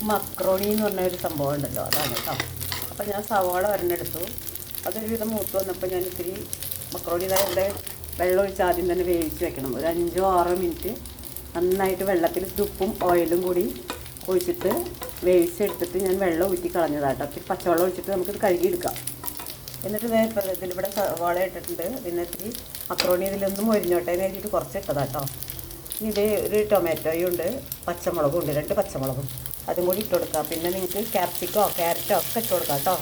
Macaroni എന്ന് പറഞ്ഞ ഒരു സംഭവം ഉണ്ടല്ലോ അതാണ് കേട്ടോ അപ്പം ഞാൻ സവാള വരണെടുത്തു. അതൊരു വിധം മൂത്ത് വന്നപ്പോൾ ഞാൻ ഇത്തിരി മക്രോണി ഇതാ ഇവിടെ വെള്ളം ഒഴിച്ച് ആദ്യം തന്നെ വേവിച്ച് വെക്കണം. ഒരു അഞ്ചോ ആറോ മിനിറ്റ് നന്നായിട്ട് വെള്ളത്തിൽ ഉപ്പും ഓയിലും കൂടി ഒഴിച്ചിട്ട് വേവിച്ചെടുത്തിട്ട് ഞാൻ വെള്ളം ഊറ്റി കളഞ്ഞതാട്ടോ അപ്പം പച്ചവെള്ളം ഒഴിച്ചിട്ട് നമുക്കിത് കഴുകിയെടുക്കാം. എന്നിട്ട് ഇപ്പം ഇതിലിവിടെ സവാള ഇട്ടിട്ടുണ്ട്. പിന്നെ ഇത്തിരി മക്രോണി ഇതിലൊന്നും മൊരിഞ്ഞോട്ടെ കരുതിയിട്ട് കുറച്ച് ഇട്ടതാട്ടോ ഇനി ഇത് ഒരു ടൊമാറ്റോയും ഉണ്ട് പച്ചമുളകും ഉണ്ട് രണ്ട് പച്ചമുളകും. അതും കൂടി ഇട്ട് കൊടുക്കുക പിന്നെ നിങ്ങൾക്ക് ക്യാപ്സിക്കോ ക്യാരറ്റോ ഒക്കെ ഇട്ട് കൊടുക്കാം കേട്ടോ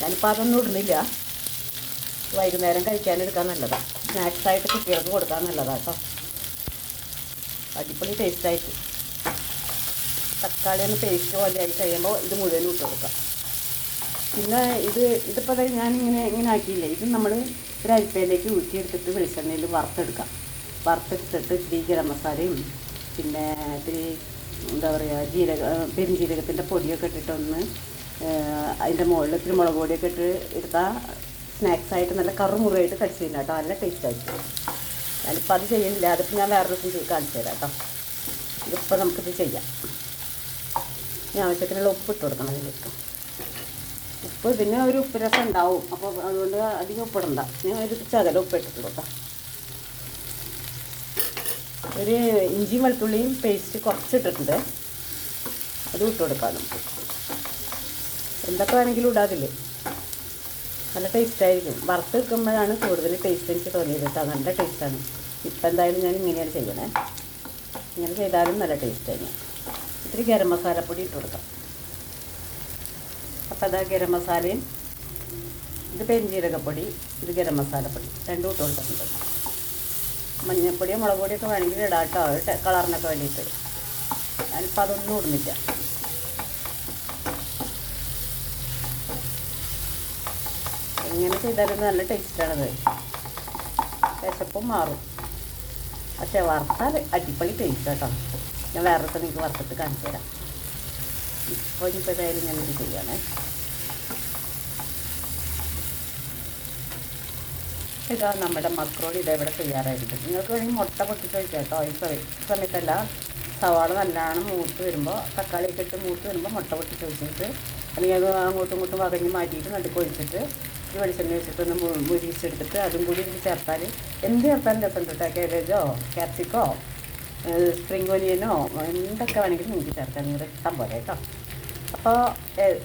ഞാനിപ്പോൾ അതൊന്നും ഇടുന്നില്ല. വൈകുന്നേരം കഴിക്കാനെടുക്കാൻ സ്നാക്സ് ആയിട്ട് കുട്ടികൾക്ക് കൊടുക്കാൻ നല്ലതാണ് കേട്ടോ അടിപൊളി ടേസ്റ്റായിട്ട് തക്കാളി ഒന്ന് പേസ്റ്റ് പോലെ ആയി കഴിയുമ്പോൾ ഇത് മുഴുവനും ഇട്ട് കൊടുക്കാം. പിന്നെ ഇത് ഇതിപ്പോൾ ഞാനിങ്ങനെ ഇങ്ങനെ ആക്കിയില്ലേ? ഇത് നമ്മൾ ഒരു അരിപ്പയിലേക്ക് ഊറ്റിയെടുത്തിട്ട് വെളിച്ചെണ്ണയിൽ വറുത്തെടുക്കാം. വറുത്തെടുത്തിട്ട് ഇത്തിരി ഗരം മസാലയും പിന്നെ ഇത്തിരി എന്താ പറയുക ജീരക പെരുംജീരകത്തിന്റെ പൊടിയൊക്കെ ഇട്ടിട്ടൊന്ന് അതിന്റെ മുകളിൽ ഇത്തിരി മുളക് പൊടിയൊക്കെ ഇട്ട് എടുത്താൽ സ്നാക്സായിട്ട് നല്ല കറുമുറയായിട്ട് കഴിച്ചു കഴിഞ്ഞാൽ കേട്ടോ. നല്ല ടേസ്റ്റായിരിക്കും ഞാനിപ്പോൾ അത് ചെയ്യുന്നില്ല അതിപ്പോൾ ഞാൻ വേറെ ദിവസം ചെയ്ത് കാണിച്ചു തരാം കേട്ടോ. ഇതിപ്പോൾ നമുക്കിത് ചെയ്യാം. ഇനി ആവശ്യത്തിനുള്ള ഉപ്പ് ഇട്ട് കൊടുക്കണം അതിലേക്ക്. ഉപ്പ് പിന്നെ ഒരു ഉപ്പ് രസം ഉണ്ടാവും. അപ്പോൾ അതുകൊണ്ട് അധികം ഉപ്പിടണ്ട ഞാൻ ഒരു ചകല ഉപ്പ് ഇട്ടിട്ടുള്ളൂ കേട്ടോ. ഒരു ഇഞ്ചി വെളുത്തുള്ളിയും പേസ്റ്റ് കുറച്ചിട്ടിട്ടുണ്ട്. അത് ഇട്ട് കൊടുക്കാം നമുക്ക്. എന്തൊക്കെ വേണമെങ്കിലും ഇടാതില്ലേ നല്ല ടേസ്റ്റ് ആയിരിക്കും. വറുത്ത് വെക്കുമ്പോഴാണ് കൂടുതൽ ടേസ്റ്റ് എനിക്ക് തോന്നിയത് കേട്ടോ. നല്ല ടേസ്റ്റാണ് ഇപ്പം എന്തായാലും ഞാൻ ഇങ്ങനെയാണ് ചെയ്യണേ. ഇങ്ങനെ ചെയ്താലും നല്ല ടേസ്റ്റ് ആയിരുന്നു ഇത്തിരി ഗരം മസാലപ്പൊടി ഇട്ട് കൊടുക്കാം. അപ്പോൾ അതാ ഗരം മസാലയും ഇത് പെരിഞ്ജീരകപ്പൊടി ഇത് ഗരം മസാലപ്പൊടി. രണ്ടും ഇട്ട് കൊടുത്തിട്ടുണ്ട്. മഞ്ഞൾപ്പൊടിയോ മുളക് പൊടിയൊക്കെ വേണമെങ്കിൽ ഇടാം കേട്ടോ കളറിനൊക്കെ വേണ്ടിയിട്ട്. ഞാനിപ്പോൾ അതൊന്നും ഇടുന്നില്ല. എങ്ങനെ ചെയ്താലും നല്ല ടേസ്റ്റാണത്. വിശപ്പും മാറും. പക്ഷേ വറുത്താൽ അടിപൊളി ടേസ്റ്റ് കേട്ടോ ഞാൻ വേറെ നിങ്ങൾക്ക് വറുത്തിട്ട് കാണിച്ചു തരാം ഇപ്പോൾ ഇനിയിപ്പോൾ ഏതായാലും ഞാനിത് ചെയ്യണേ ഇതാ നമ്മുടെ മക്രോണി ഇതാ ഇവിടെ തയ്യാറായിരിക്കും നിങ്ങൾക്ക് വേണമെങ്കിൽ മുട്ട പൊട്ടിച്ച് കഴിക്കാം കേട്ടോ. ഈ സമയ- ഈ സമയത്തല്ല സവാള നല്ലോണം മൂത്ത് വരുമ്പോൾ തക്കാളിയൊക്കെ ഇട്ട് മൂത്ത് വരുമ്പോൾ മുട്ട പൊട്ടിച്ച് കഴിച്ചിട്ട് അല്ലെങ്കിൽ അത് അങ്ങോട്ടും ഇങ്ങോട്ടും വകഞ്ഞ് മാറ്റിയിട്ട് നടുക്ക് ഒഴിച്ചിട്ട് ഈ വെളിച്ചെണ്ണ വെച്ചിട്ട് ഒന്ന് മു- മുരിച്ചെടുത്തിട്ട് അതും കൂടി ഇതിൽ ചേർത്താൽ എന്ത് ചേർത്താലും രസം കേട്ടോ. കാബേജോ ക്യാപ്സിക്കോ സ്പ്രിംഗ് ഒനിയനോ എന്തൊക്കെ വേണമെങ്കിലും നിങ്ങൾക്ക് ചേർക്കാം. നിങ്ങൾ ഇഷ്ടം പോലെ കേട്ടോ. അപ്പോൾ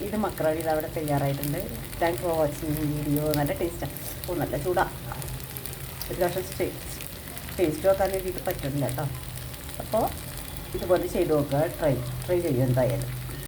ഇത് മക്രോണി ഇത് അവിടെ തയ്യാറായിട്ടുണ്ട്. താങ്ക് ഫോർ വാച്ചിങ് വീഡിയോ നല്ല ടേസ്റ്റാണ് ഓ നല്ല ചൂടാ. ഒരു പ്രാവശ്യം ടേസ്റ്റ് വെക്കാൻ വേണ്ടിയിട്ട് പറ്റുന്നില്ല കേട്ടോ. അപ്പോൾ ഇതുപോലെ ചെയ്ത് നോക്കുക. ട്രൈ ട്രൈ ചെയ്യും എന്തായാലും.